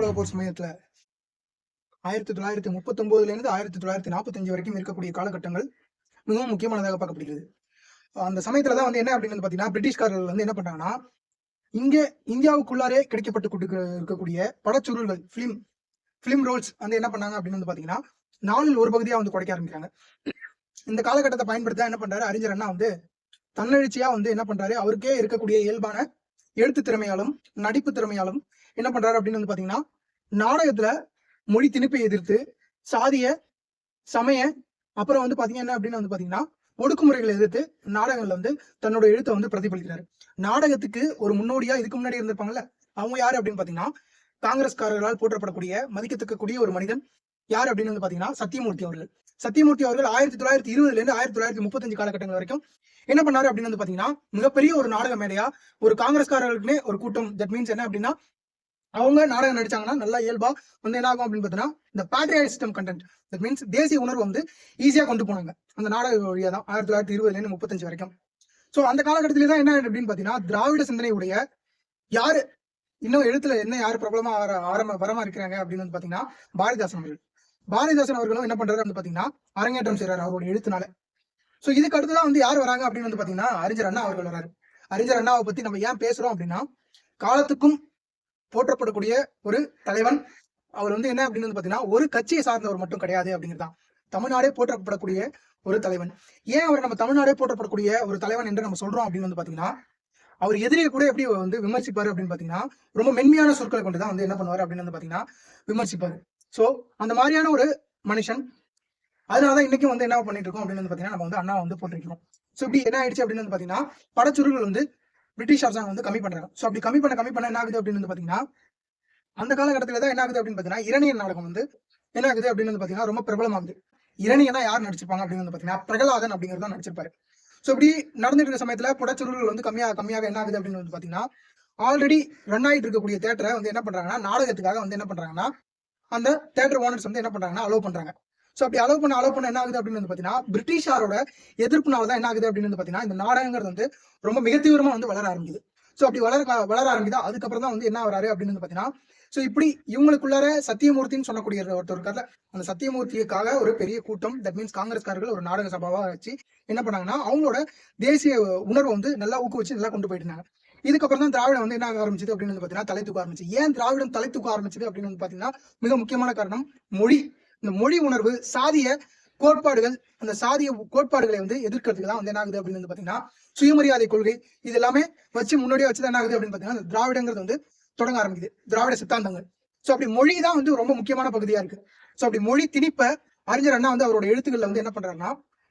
உலக போர் சமயத்துல ஆயிரத்தி தொள்ளாயிரத்தி முப்பத்தி ஒன்பதுல இருந்து ஆயிரத்தி தொள்ளாயிரத்தி நாற்பத்தஞ்சு வரைக்கும் இருக்கக்கூடிய காலகட்டங்கள் மிகவும் முக்கியமானதாக பார்க்கப்படுகிறது. அந்த சமயத்துல தான் வந்து என்ன அப்படின்னு பாத்தீங்கன்னா பிரிட்டிஷ்காரர்கள் வந்து என்ன பண்றாங்கன்னா இங்க இந்தியாவுக்குள்ளாரே கிடைக்கப்பட்டு இருக்கக்கூடிய படச்சுருள்கள் பிலிம் பிலிம் ரோல்ஸ் வந்து என்ன பண்ணாங்க அப்படின்னு வந்து பாத்தீங்கன்னா நாளில் ஒரு பகுதியா வந்து குறைக்க ஆரம்பிக்கிறாங்க. இந்த காலகட்டத்தை பயன்படுத்த என்ன பண்றாரு? அறிஞர் அண்ணா வந்து தன்னெழுச்சியா வந்து என்ன பண்றாரு? அவருக்கே இருக்கக்கூடிய இயல்பான எழுத்து திறமையாலும் நடிப்பு திறமையாலும் என்ன பண்றாரு அப்படின்னு வந்து பாத்தீங்கன்னா நாடகத்துல மொழி திணிப்பை எதிர்த்து சாதிய சமய அப்புறம் வந்து பாத்தீங்கன்னா என்ன அப்படின்னு வந்து பாத்தீங்கன்னா ஒடுக்குமுறைகளை எதிர்த்து நாடகங்கள்ல வந்து தன்னோட எழுத்தை வந்து பிரதிபலிக்கிறாரு. நாடகத்துக்கு ஒரு முன்னோடியா இதுக்கு முன்னாடி இருந்திருப்பாங்கல்ல அவங்க யாரு அப்படின்னு பாத்தீங்கன்னா காங்கிரஸ்காரர்களால் போற்றப்படக்கூடிய மதிக்கத்தக்கக்கூடிய ஒரு மனிதன் யார் அப்படின்னு வந்து பாத்தீங்கன்னா சத்தியமூர்த்தி அவர்கள். சத்தியமூர்த்தி அவர்கள் ஆயிரத்தி தொள்ளாயிரத்தி இருபதுல இருந்து ஆயிரத்தி தொள்ளாயிரத்தி முப்பத்தஞ்சு காலகட்டங்கள் வரைக்கும் என்ன பண்ணாரு அப்படின்னு வந்து பாத்தீங்கன்னா மிகப்பெரிய ஒரு நாடக மேடையா ஒரு காங்கிரஸ்காரர்களுக்குனே ஒரு கூட்டம். தட் மீன்ஸ் என்ன அப்படின்னா அவங்க நாடகம் நடிச்சாங்கன்னா நல்லா இயல்பா வந்து என்ன ஆகும் அப்படின்னு பார்த்தீங்கன்னா இந்த patriot system content that means தேசிய உணர்வு வந்து ஈஸியா கொண்டு போனாங்க. அந்த நாடக வழியா தான் ஆயிரத்தி தொள்ளாயிரத்தி இருபதுல இருந்து முப்பத்தஞ்சு வரைக்கும். ஸோ அந்த காலகட்டத்திலே தான் என்ன அப்படின்னு பாத்தீங்கன்னா திராவிட சிந்தனையுடைய யாரு இன்னும் எழுத்துல என்ன யாரு பிரபலமா ஆர ஆரம்ப வரமா இருக்கிறாங்க அப்படின்னு வந்து பாத்தீங்கன்னா பாரதிதாசன் அவர்கள். பாரதிதாசன் அவர்களும் என்ன பண்றாரு வந்து பாத்தீங்கன்னா அரங்கேற்றம் செய்யறாரு அவருடைய எழுத்துனால. ஸோ இதுக்கு அடுத்துதான் வந்து யார் வராங்க அப்படின்னு வந்து பாத்தீங்கன்னா அறிஞர் அண்ணா அவர்கள் வராரு. அறிஞர் அண்ணாவை பத்தி நம்ம ஏன் பேசுறோம் அப்படின்னா காலத்துக்கும் போற்றப்படக்கூடிய ஒரு தலைவன். அவர் வந்து என்ன அப்படின்னு வந்து பாத்தீங்கன்னா ஒரு கட்சியை சார்ந்தவர் மட்டும் கிடையாது அப்படிங்கிறதான் தமிழ்நாடே போற்றப்படக்கூடிய ஒரு தலைவன். ஏன் அவர் நம்ம தமிழ்நாடே போற்றப்படக்கூடிய ஒரு தலைவன் என்று நம்ம சொல்றோம் அப்படின்னு வந்து பாத்தீங்கன்னா அவர் எதிரியை கூட எப்படி வந்து விமர்சிப்பாரு அப்படின்னு பாத்தீங்கன்னா ரொம்ப மென்மையான சொற்களை கொண்டு தான் வந்து என்ன பண்ணுவாரு அப்படின்னு வந்து பாத்தீங்கன்னா விமர்சிப்பாரு. சோ அந்த மாதிரியான ஒரு மனுஷன் அதனாலதான் இன்னைக்கும் வந்து என்ன பண்ணிட்டு இருக்கோம் அப்படின்னு வந்து பாத்தீங்கன்னா நம்ம வந்து அண்ணா வந்து போட்டிருக்கிறோம். சோ இப்படி என்ன ஆயிடுச்சு அப்படின்னு வந்து பாத்தீங்கன்னா படச்சுருள்கள் வந்து பிரிட்டிஷ் அரசாங்கம் வந்து கம்மி பண்றாங்க. ஸோ அப்படி கம்மி பண்ண கம்மி பண்ண என்ன ஆகுது அப்படின்னு வந்து பாத்தீங்கன்னா அந்த காலகட்டத்தில் தான் என்ன ஆகுது அப்படின்னு பாத்தீங்கன்னா இரணியன் நாடகம் வந்து என்ன ஆகுது அப்படின்னு வந்து பாத்தீங்கன்னா ரொம்ப பிரபலமாகுது. இரணியனா யார் நடிச்சிருப்பாங்க அப்படின்னு வந்து பாத்தீங்கன்னா பிரகலாதன் அப்படிங்கிறது தான் நடிச்சிருப்பாரு. ஸோ இப்படி நடந்துட்டு இருக்க சமயத்துல புடச்சுருள்கள் வந்து கம்மியாக கம்மியாக என்ன ஆகுது அப்படின்னு வந்து பாத்தீங்கன்னா ஆல்ரெடி ரன் ஆகிட்டு இருக்கக்கூடிய தேட்டரை வந்து என்ன பண்றாங்கன்னா நாடகத்துக்காக வந்து என்ன பண்றாங்கன்னா அந்த தேட்டர் ஓனர்ஸ் வந்து என்ன பண்றாங்கன்னா அலோவ் பண்றாங்க. ஸோ அப்படி அலோவ் பண்ண அலோவ் பண்ண என்ன ஆகுது அப்படின்னு வந்து பார்த்தீங்கன்னா பிரிட்டிஷாரோட எதிர்ப்புனால தான் என்ன ஆகுது அப்படின்னு வந்து பார்த்தீங்கன்னா இந்த நாடகங்கிறது வந்து ரொம்ப மிக தீவிரமாக வந்து வளர ஆரம்பிக்குது. ஸோ அப்படி வளர வளர ஆரம்பிக்குதா அதுக்கப்புறம் தான் வந்து என்ன வராரு அப்படின்னு வந்து பார்த்தீங்கன்னா ஸோ இப்படி இவங்களுக்குள்ளார சத்தியமூர்த்தின்னு சொல்லக்கூடிய ஒருத்தர் இருக்கார்ல அந்த சத்தியமூர்த்திக்காக ஒரு பெரிய கூட்டம் தட் மீன்ஸ் காங்கிரஸ்காரர்கள் ஒரு நாடக சபாவாக வச்சு என்ன பண்ணாங்கன்னா அவங்களோட தேசிய உணர்வை வந்து நல்லா ஊக்குவிச்சு நல்லா கொண்டு போயிட்டு இதுக்கப்புறம் தான் திராவிடம் வந்து என்ன ஆக ஆரம்பிச்சது அப்படின்னு வந்து பார்த்தீங்கன்னா தலை தூக்க ஆரம்பிச்சு. ஏன் திராவிடம் தலை தூக்க ஆரம்பிச்சது அப்படின்னு வந்து பார்த்தீங்கன்னா மிக முக்கியமான காரணம் மொழி. இந்த மொழி உணர்வு சாதிய கோட்பாடுகள் அந்த சாதிய கோட்பாடுகளை வந்து எதிர்க்கிறதுக்கு தான் வந்து என்ன ஆகுது அப்படின்னு வந்து பாத்தீங்கன்னா சுயமரியாதை கொள்கை இது எல்லாமே வச்சு முன்னாடியே வச்சு என்ன ஆகுது அப்படின்னு பாத்தீங்கன்னா திராவிடங்கிறது வந்து தொடங்க ஆரம்பிக்குது. திராவிட சித்தாந்தங்கள். சோ அப்படி மொழி தான் வந்து ரொம்ப முக்கியமான பகுதியா இருக்கு. சோ அப்படி மொழி திணிப்ப அறிஞர் அண்ணா வந்து அவரோட எழுத்துக்கள்ல வந்து என்ன பண்றாருன்னா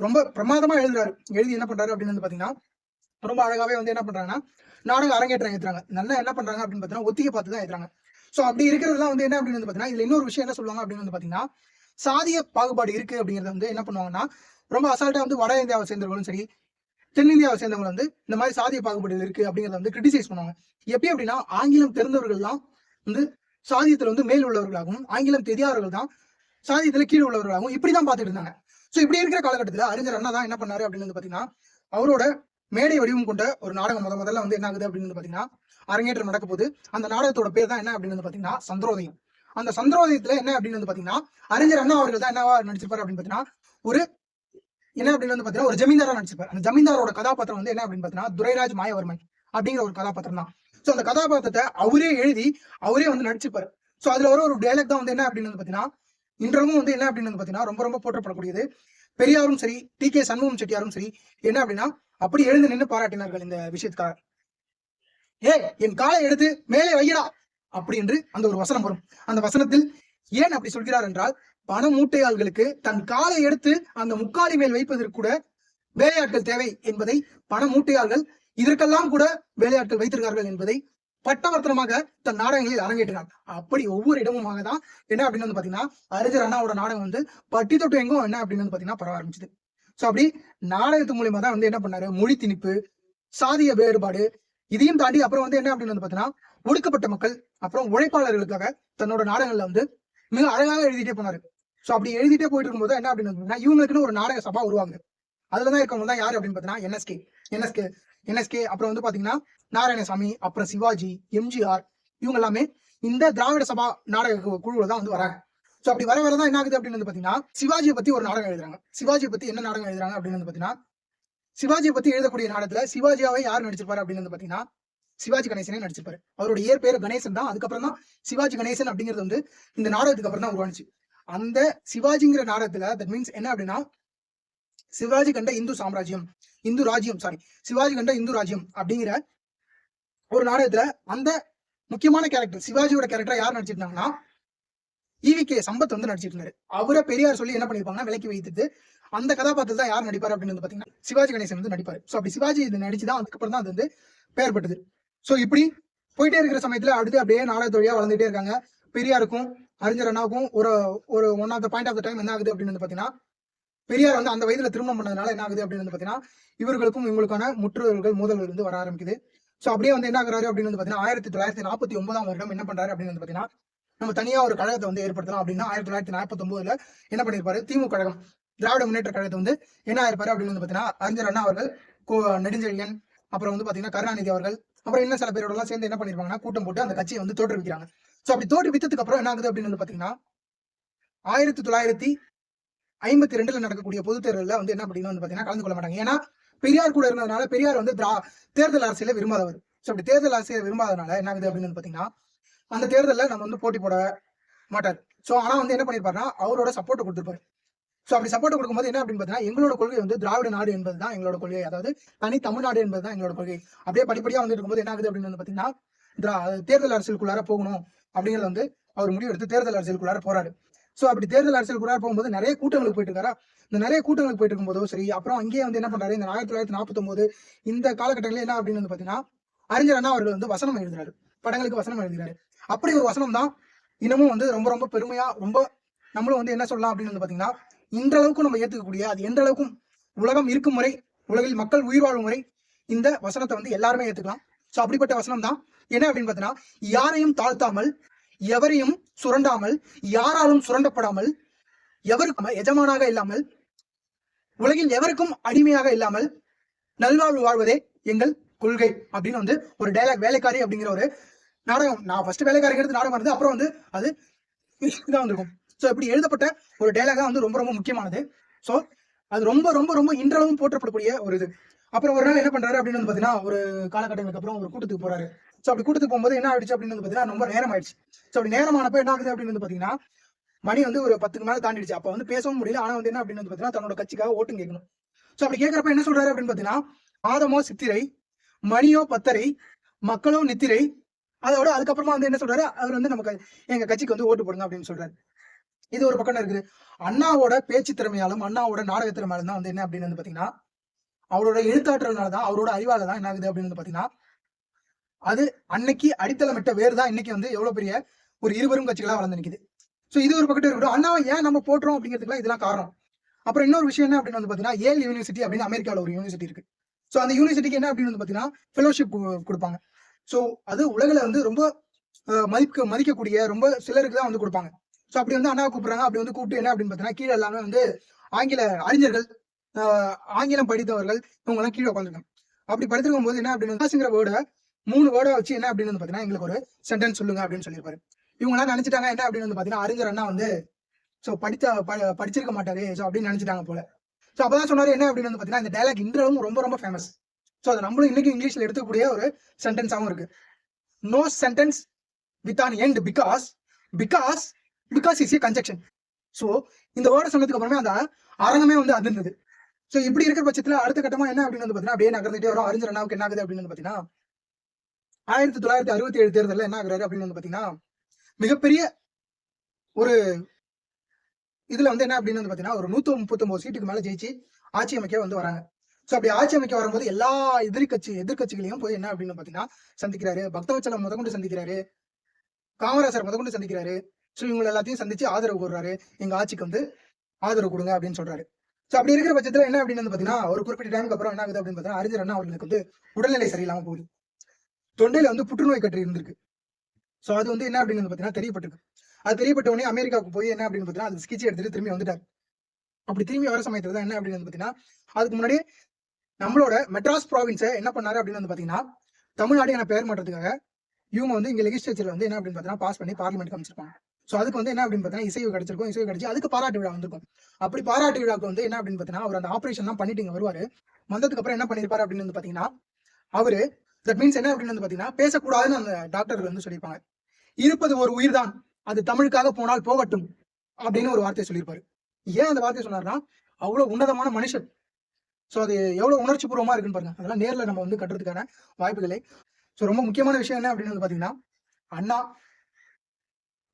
ரொம்ப பிரமாதமா எழுதுறாரு. எழுதி என்ன பண்றாரு அப்படின்னு வந்து பாத்தீங்கன்னா ரொம்ப அழகாவே வந்து என்ன பண்றாங்கன்னா நாடக அரங்கேற்றம் ஏற்றுறாங்க நல்லா என்ன பண்றாங்க அப்படின்னு பார்த்தீங்கன்னா ஒத்திகை பார்த்து தான் ஏற்றுறாங்க ஸோ அப்படி இருக்கிறதுலாம் வந்து என்ன அப்படின்னு வந்து பார்த்தீங்கன்னா இதில் இன்னொரு விஷயம் என்ன சொல்லுவாங்க அப்படின்னு வந்து பார்த்தீங்கன்னா சாதிய பாகுபாடு இருக்கு அப்படிங்கறத வந்து என்ன பண்ணுவாங்கன்னா ரொம்ப அசால்ட்டாக வந்து வட இந்தியாவை சேர்ந்தவர்களும் சரி தென்னிந்தியாவை சேர்ந்தவங்க வந்து இந்த மாதிரி சாதிய பாகுபாடு இருக்கு அப்படிங்கிறத வந்து கிரிட்டிசைஸ் பண்ணுவாங்க. எப்படி அப்படின்னா ஆங்கிலம் தெரிந்தவர்கள்லாம் வந்து சாதியத்தில் வந்து மேல் உள்ளவர்களாகவும் ஆங்கிலம் தெரியாதவர்கள் தான் சாதியத்தில் கீழே உள்ளவர்களாகவும் இப்படிதான் பார்த்துட்டு இருந்தாங்க. ஸோ இப்படி இருக்கிற காலகட்டத்தில் அறிஞர் அண்ணா தான் என்ன பண்ணாரு அப்படின்னு வந்து பார்த்தீங்கன்னா அவரோட மேடை வடிவம் கொண்ட ஒரு நாடகம் முத முதல்ல வந்து என்ன ஆகுது அப்படின்னு பாத்தீங்கன்னா அரங்கேற்றம் நடக்க போது அந்த நாடகத்தோட பேர் தான் என்ன அப்படின்னு பாத்தீங்கன்னா சந்திரோதயம். அந்த சந்திரோதயத்துல என்ன அப்படின்னு வந்து பாத்தீங்கன்னா அறிஞர் அண்ணா அவர்கள் தான் என்னவா நடிச்சிருப்பாரு அப்படின்னு பாத்தீங்கன்னா ஒரு என்ன அப்படின்னு வந்து பாத்தீங்கன்னா ஒரு ஜமீன்தாரா நடிச்சிருப்பாரு. அந்த ஜமீன்தாரோட கதாபாத்திரம் வந்து என்ன அப்படின்னு பாத்தீங்கன்னா துரைராஜ் மாயவர்மன் அப்படிங்கிற ஒரு கதாபாத்திரம் தான். சோ அந்த கதாபாத்திரத்தை அவரே எழுதி அவரே வந்து நடிச்சிருப்பாரு. சோ அதுல வர ஒரு டைலாக் தான் வந்து என்ன அப்படின்னு வந்து பாத்தீங்கன்னா இன்றளவும் வந்து என்ன அப்படின்னு வந்து பாத்தீங்கன்னா ரொம்ப ரொம்ப போற்றப்படக்கூடியது. பெரியாரும் சரி டி. கே. சண்முகம் செட்டியாரும் சரி என்ன அப்படின்னா அப்படி எழுந்து நின்று பாராட்டினார்கள் இந்த விஷயத்துக்காக. ஏ என் காலை எடுத்து மேலே வையடா அப்படி என்று அந்த ஒரு வசனம் வரும். அந்த வசனத்தில் ஏன் அப்படி சொல்கிறார் என்றால் பண மூட்டையாள்களுக்கு தன் காலை எடுத்து அந்த முக்காலி மேல் வைப்பதற்கு கூட வேலையாட்கள் தேவை என்பதை பண மூட்டையாள்கள் இதற்கெல்லாம் கூட வேலையாட்கள் வைத்திருக்கார்கள் என்பதை பட்டவர்த்தனமாக தன் நாடகங்களில் அரங்கேற்றினார். அப்படி ஒவ்வொரு இடமுமாக தான் என்ன அப்படின்னு வந்து பாத்தீங்கன்னா அறிஞர் அண்ணாவோட நாடகம் வந்து பட்டி தொட்டு எங்கும் என்ன அப்படின்னு வந்து பாத்தீங்கன்னா பரவ ஆரம்பிச்சது. சோ அப்படி நாடகத்து மூலியமா தான் வந்து என்ன பண்ணாரு? மொழி திணிப்பு சாதிய வேறுபாடு இதையும் தாண்டி அப்புறம் வந்து என்ன அப்படின்னு வந்து பாத்தீங்கன்னா ஒடுக்கப்பட்ட மக்கள் அப்புறம் உழைப்பாளர்களுக்காக தன்னோட நாடகங்கள்ல வந்து மிக அழகாக எழுதிட்டே போனாரு. சோ அப்படி எழுதிட்டே போயிட்டு இருக்கும்போது என்ன அப்படின்னு வந்து இவங்களுக்குன்னு ஒரு நாடக சபா அதுல அதுலதான் இருக்கவங்க தான் யாரு அப்படின்னு பாத்தீங்கன்னா என்எஸ்கே. என்எஸ்கே என்எஸ்கே அப்புறம் வந்து பாத்தீங்கன்னா நாராயணசாமி அப்புறம் சிவாஜி எம்ஜிஆர் இவங்க எல்லாமே இந்த திராவிட சபா நாடக குழுவுல தான் வந்து வராங்க. சோ அப்படி வர வரதான் என்ன ஆகுது அப்படின்னு வந்து பாத்தீங்கன்னா சிவாஜியை பத்தி ஒரு நாடகம் எழுதுறாங்க. சிவாஜியை பத்தி என்ன நாடகம் எழுதுறாங்க அப்படின்னு வந்து பாத்தீங்கன்னா சிவாஜியை பத்தி எழுதக்கூடிய நாடகத்துல சிவாஜியாவே யார் நடிச்சிருப்பாரு அப்படின்னு வந்து பாத்தீங்கன்னா சிவாஜி கணேசனே நடிச்சிருப்பாரு. அவரோட இயற்பெயர் கணேசன் தான். அதுக்கப்புறம் தான் சிவாஜி கணேசன் அப்படிங்கிறது வந்து இந்த நாடகத்துக்கு அப்புறம் தான் உருவானுச்சு. அந்த சிவாஜிங்கிற நாடகத்துல தட் மீன்ஸ் என்ன அப்படின்னா சிவாஜி கண்ட இந்து சாம்ராஜ்யம் இந்து ராஜ்யம் சாரி சிவாஜி கண்ட இந்து ராஜ்யம் அப்படிங்கிற ஒரு நாடகத்துல அந்த முக்கியமான கேரக்டர் சிவாஜியோட கேரக்டர் யார் நடிச்சிருந்தாங்கன்னா ஈவி கே சம்பத் வந்து நடிச்சிட்டு இருந்தாரு அவரை பெரியார் சொல்லி என்ன பண்ணிருப்பாங்கன்னா விலைக்கு வைத்துட்டு அந்த கதாபாத்திரத்தை தான் யார் நடிப்பாரு அப்படின்னு வந்து பாத்தீங்கன்னா சிவாஜி கணேசன் வந்து நடிப்பாரு. சோ அப்படி சிவாஜி இது நடிச்சுதான் அதுக்கப்புறம் தான் அது வந்து பெயர் பெற்றது. சோ இப்படி போயிட்டே இருக்கிற சமயத்துல அடுத்து அப்படியே நாடக வழியா வளர்ந்துட்டே இருக்காங்க. பெரியாருக்கும் அறிஞர் அண்ணாவுக்கும் ஒரு ஒரு one of the point of the time என்ன ஆகுது அப்படின்னு வந்து பாத்தீங்கன்னா பெரியார் வந்து அந்த வயதுல திருமணம் பண்ணதுனால என்ன ஆகுது அப்படின்னு வந்து பாத்தீங்கன்னா இவர்களுக்கும் இவங்களுக்கான முற்றுதல்கள் மோதல்கள் வந்து வர ஆரம்பிக்குது. சோ அப்படியே வந்து என்ன ஆகுறாரு அப்படின்னு வந்து பாத்தீங்கன்னா ஆயிரத்தி தொள்ளாயிரத்தி நாற்பத்தி ஒன்பதாம் வருடம் என்ன பண்றாரு அப்படின்னு வந்து பாத்தீங்கன்னா நம்ம தனியா ஒரு கழகத்தை வந்து ஏற்படுத்தலாம் அப்படின்னா ஆயிரத்தி தொள்ளாயிரத்தி நாற்பத்தி ஒன்பதுல என்ன பண்ணிருப்பாரு? திமுக கழகம் திராவிட முன்னேற்ற கழகத்தை வந்து என்ன ஆயிருப்பாரு அப்படின்னு வந்து பாத்தீங்கன்னா அறிஞர் அண்ணா அவர்கள் கோ- நெடுஞ்செழியன் அப்புறம் வந்து பாத்தீங்கன்னா கருணாநிதி அவர்கள் அப்புறம் இன்னும் சில பேரோட எல்லாம் சேர்ந்து என்ன பண்ணிருப்பாங்கன்னா கூட்டம் போட்டு அந்த கட்சியை வந்து தோற்றுவிக்கிறாங்க. சோ அப்படி தோற்றுவித்ததுக்கு அப்புறம் என்ன ஆகுது அப்படின்னு வந்து பாத்தீங்கன்னா ஆயிரத்தி தொள்ளாயிரத்தி ஐம்பத்தி ரெண்டுல நடக்கக்கூடிய பொது தேர்தலில் வந்து என்ன அப்படின்னு வந்து பாத்தீங்கன்னா கலந்து கொள்ள மாட்டாங்க. ஏன்னா பெரியார் கூட இருந்ததுனால பெரியார் வந்து திரா- தேர்தல் அரசியல விரும்பாதவர். ஸோ அப்படி தேர்தல் அரசியல் விரும்பாதனால என்ன ஆகுது அப்படின்னு வந்து பாத்தீங்கன்னா அந்த தேர்தலில் நம்ம வந்து போட்டி போட மாட்டார். ஸோ ஆனா வந்து என்ன பண்ணிருப்பாருன்னா அவரோட சப்போர்ட் கொடுத்துருப்பாரு. ஸோ அப்படி சப்போர்ட் கொடுக்கும்போது என்ன அப்படின்னு பார்த்தீங்கன்னா எங்களோட கொள்கை வந்து திராவிட நாடு என்பது தான் எங்களோட கொள்கை. அதாவது தனி தமிழ்நாடு என்பது தான் எங்களோட கொள்கை. அப்படியே படிப்படியாக வந்து இருக்கும்போது என்ன ஆகுது அப்படின்னு வந்து பார்த்தீங்கன்னா தேர்தல் அரசியலுக்குள்ளார போகணும் அப்படிங்கிறத வந்து அவர் முடிவெடுத்து தேர்தல் அரசியலுக்குள்ளார போறாரு. சோ அப்படி தேர்தல் அரசியல் குறார் போகும்போது நிறைய கூட்டங்களுக்கு போயிட்டு இருக்காரா? இந்த நிறைய கூட்டங்களுக்கு போயிட்டு இருக்கும்போதோ சரி அப்புறம் அங்கேயே வந்து என்ன பண்றாரு? இந்த ஆயிரத்தி தொள்ளாயிரத்தி நாற்பத்தி இந்த காலகட்டங்களில் என்ன அப்படின்னு வந்து பாத்தீங்கன்னா அறிஞர் அண்ணா அவர்கள் வந்து வசனம் எழுதுறாரு. படங்களுக்கு வசனம் எழுதுறாரு. அப்படி ஒரு வசனம் தான் இன்னமும் வந்து ரொம்ப ரொம்ப பெருமையா ரொம்ப நம்மளும் வந்து என்ன சொல்லலாம் அப்படின்னு வந்து பாத்தீங்கன்னா இந்த அளவுக்கு நம்ம ஏத்துக்கக்கூடிய அது எந்த அளவுக்கும் உலகம் இருக்கும் முறை உலகில் மக்கள் உயிர் வாழும் முறை இந்த வசனத்தை வந்து எல்லாருமே ஏத்துக்கலாம். சோ அப்படிப்பட்ட வசனம் தான். என்ன அப்படின்னு பாத்தீங்கன்னா யாரையும் தாழ்த்தாமல் எவரையும் சுரண்டாமல் யாராலும் சுரண்டப்படாமல் எவருக்கும் எஜமானாக இல்லாமல் உலகில் எவருக்கும் அடிமையாக இல்லாமல் நல்வாழ்வு வாழ்வதே எங்கள் கொள்கை அப்படின்னு வந்து ஒரு டைலாக் வேலைக்காரி அப்படிங்கிற ஒரு நாடகம். நான் ஃபர்ஸ்ட் வேலைக்காரிங்கிறது நாடகம் இருந்தது அப்புறம் வந்து அது இதாக வந்திருக்கும். ஸோ இப்படி எழுதப்பட்ட ஒரு டைலாக் வந்து ரொம்ப ரொம்ப முக்கியமானது. ஸோ அது ரொம்ப ரொம்ப ரொம்ப இன்றளவும் போற்றப்படக்கூடிய ஒரு இது. அப்புறம் ஒரு நாள் என்ன பண்றாரு அப்படின்னு வந்து பாத்தீங்கன்னா ஒரு காலகட்டங்களுக்கு அப்புறம் ஒரு கூட்டத்துக்கு போறாரு. ஸோ அப்படி கூட்டத்துக்கு போகும்போது என்ன ஆயிடுச்சு அப்படின்னு வந்து பாத்தீங்கன்னா ரொம்ப நேரம் ஆயிடுச்சு ஸோ அப்படி நேரமானப்ப என்ன ஆகுது அப்படின்னு வந்து பாத்தீங்கன்னா மணி வந்து ஒரு பத்துக்கு மேல தாண்டிடுச்சு. அப்ப வந்து பேசவும் முடியல. ஆனா வந்து என்ன அப்படின்னு வந்து பாத்தீங்கன்னா தன்னோட கட்சிக்காக ஓட்டும் கேட்கணும். ஸோ அப்படி கேட்கறப்ப என்ன சொல்றாரு அப்படின்னு பாத்தீங்கன்னா ஆதமோ சித்திரை மணியோ பத்தரை மக்களோ நித்திரை அதோட அதுக்கப்புறமா வந்து என்ன சொல்றாரு? அவர் வந்து நமக்கு எங்க கட்சிக்கு வந்து ஓட்டு போடுங்க அப்படின்னு சொல்றாரு. இது ஒரு பக்கம் இருக்குது? அண்ணாவோட பேச்சு திறமையாலும் அண்ணாவோட நாடக திறமையாலும் தான் வந்து என்ன அப்படின்னு வந்து பாத்தீங்கன்னா அவரோட எழுத்தாற்றல்னால தான் அவரோட அறிவால தான் என்ன ஆகுது அப்படின்னு வந்து பாத்தீங்கன்னா அது அன்னைக்கு அடித்தளமிட்ட வேறு தான் இன்னைக்கு வந்து எவ்வளவு பெரிய ஒரு இருவரும் கட்சிகளா வளர்ந்து நிற்குது ஸோ இது ஒரு பக்கத்து இருக்கட்டும். அண்ணாவை ஏன் நம்ம போட்டுறோம் அப்படிங்கிறதுக்குலாம் இதெல்லாம் காரணம். அப்புறம் இன்னொரு விஷயம் என்ன அப்படின்னு வந்து பாத்தீங்கன்னா ஏல் யூனிவர்சிட்டி அப்படின்னு அமெரிக்கால ஒரு யூனிவர்சிட்டி இருக்கு. ஸோ அந்த யூனிவர்சிட்டிக்கு என்ன அப்படின்னு வந்து பாத்தீங்கன்னா ஃபெலோஷிப் கொடுப்பாங்க. ஸோ அது உலகில் வந்து ரொம்ப மதிக்க மதிக்கக்கூடிய ரொம்ப சிலருக்கு தான் வந்து கொடுப்பாங்க. ஸோ அப்படி வந்து அண்ணா கூப்பிடுறாங்க. அப்படி வந்து கூப்பிட்டு என்ன அப்படின்னு பாத்தீங்கன்னா கீழே எல்லாமே வந்து ஆங்கில அறிஞர்கள் ஆங்கிலம் படித்தவர்கள் இவங்க எல்லாம் கீழே உட்காந்துருக்காங்க அப்படி படித்திருக்கும் போது என்ன அப்படின்னு வேர்டை மூணு வேர்டை வச்சு என்ன அப்படின்னு வந்து பாத்தீங்கன்னா எங்களுக்கு ஒரு சென்டென்ஸ் சொல்லுங்க அப்படின்னு சொல்லியிருப்பாரு. இவங்க எல்லாம் நினைச்சிட்டாங்க என்ன அப்படின்னு வந்து பாத்தீங்கன்னா அறிஞர் அண்ணா வந்து சோ படித்த ப- படிச்சிருக்க மாட்டாரு சோ அப்படின்னு நினைச்சிட்டாங்க போல. சோ அப்பதான் சொன்னாரு என்ன அப்படின்னு வந்து பாத்தீங்கன்னா இந்த டைலாக் இன்றளவும் ரொம்ப ரொம்ப ஃபேமஸ் சோ அதை நம்மளும் இன்னைக்கு இங்கிலீஷ்ல எடுத்துக்கூடிய ஒரு சென்டென்ஸாகவும் இருக்கு. No sentence with an end because because because is a conjunction so இந்த வேர்டை சொன்னதுக்கு அப்புறமே அந்த அரங்கமே வந்து அதிர்ந்தது. சோ இப்படி இருக்கிற பட்சத்துல அடுத்த கட்டமா என்ன அப்படின்னு வந்து பாத்தீங்கன்னா அப்படியே நகர்ந்துட்டே வரும். அறிஞர் அண்ணாவுக்கு என்ன ஆகுது அப்படின்னு வந்து பாத்தீங்கன்னா ஆயிரத்தி தொள்ளாயிரத்தி அறுபத்தி ஏழு தேர்தலில் என்ன ஆகுறாரு அப்படின்னு வந்து பாத்தீங்கன்னா மிகப்பெரிய ஒரு இதுல வந்து என்ன அப்படின்னு வந்து பாத்தீங்கன்னா ஒரு நூத்தி முப்பத்தொன்பது சீட்டுக்கு மேல ஜெயிச்சு ஆட்சி அமைக்க வந்து வராங்க. சோ அப்படி ஆட்சி அமைக்க வரும்போது எல்லா எதிர்கட்சி எதிர்கட்சிகளையும் போய் என்ன அப்படின்னு பாத்தீங்கன்னா சந்திக்கிறாரு. பக்தவச்சலம் முதற்கொண்டு சந்திக்கிறாரு. காமராசர் முதற்கொண்டு சந்திக்கிறாரு. ஸோ இவங்க எல்லாத்தையும் சந்திச்சு ஆதரவு கூடுறாரு எங்க ஆட்சிக்கு வந்து ஆதரவு கொடுங்க அப்படின்னு சொல்றாரு. சோ அப்படி இருக்கிற பட்சத்துல என்ன அப்படின்னு வந்து பாத்தீங்கன்னா ஒரு குறிப்பிட்ட டைமுக்கு அப்புறம் என்ன ஆகுது அப்படின்னு பாத்தீங்கன்னா அறிஞர் அண்ணா அவர்களுக்கு வந்து உடல்நிலை சரியில்லாம போகுது. தொண்டையில வந்து புற்றுநோய் கட்டு இருந்திருக்கு. சோ அது வந்து என்ன அப்படின்னு வந்து பாத்தீங்கன்னா தெரியப்பட்டிருக்கு. அது தெரியப்பட்ட உடனே அமெரிக்காவுக்கு போய் என்ன அப்படின்னு பார்த்தீங்கன்னா அது சிகிச்சை எடுத்துட்டு திரும்பி வந்துட்டார். அப்படி திரும்பி வர சமயத்துல தான் என்ன அப்படின்னு வந்து பாத்தீங்கன்னா அதுக்கு முன்னாடி நம்மளோட மெட்ராஸ் ப்ராவின்ஸை என்ன பண்ணாரு அப்படின்னு வந்து பாத்தீங்கன்னா தமிழ்நாடு என பெயர் மாற்றத்துக்காக இவங்க வந்து இங்க லெஜிஸ்லேச்சர்ல வந்து என்ன அப்படின்னு பார்த்தீங்கன்னா பாஸ் பண்ணி பார்லிமெண்ட் அமைச்சிருப்பாங்க ஸோ அதுக்கு வந்து என்ன அப்படின்னு பார்த்தீங்கன்னா இசைவு கிடைச்சிருக்கும். இசைவு கிடைச்சி அதுக்கு பாராட்டு விழா வந்திருக்கும். அப்படி பாராட்டு விழாக்கு வந்து என்ன அப்படின்னு பார்த்தீங்கன்னா அவர் அந்த ஆபரேஷன்லாம் பண்ணிட்டு இங்கே வருவார். வந்ததுக்கு அப்புறம் என்ன பண்ணிருப்பாரு அப்படின்னு வந்து பார்த்தீங்கன்னா அவரு தட் மீன்ஸ் என்ன அப்படின்னு வந்து பார்த்தீங்கன்னா பேசக்கூடாதுன்னு அந்த டாக்டர் வந்து சொல்லியிருப்பாங்க. இருப்பது ஒரு உயிர் தான் அது தமிழுக்காக போனால் போகட்டும் அப்படின்னு ஒரு வார்த்தையை சொல்லியிருப்பாரு. ஏன் அந்த வார்த்தையை சொன்னார்னா அவ்வளவு உன்னதமான மனுஷன். ஸோ அது எவ்வளவு உணர்ச்சி பூர்வமாக இருக்குன்னு பாருங்க. அதெல்லாம் நேர்ல நம்ம வந்து கட்டுறதுக்கான வாய்ப்புகளை. ஸோ ரொம்ப முக்கியமான விஷயம் என்ன அப்படின்னு வந்து பாத்தீங்கன்னா அண்ணா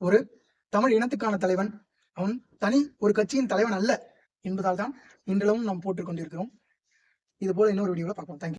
ஒரு தமிழ் இனத்துக்கான தலைவன். அவன் தனி ஒரு கட்சியின் தலைவன் அல்ல என்பதால் தான் இன்றளவும் நாம் போட்டுக் கொண்டிருக்கிறோம் இது போல இன்னொரு வீடியோவில் பார்ப்போம். தேங்க்யூ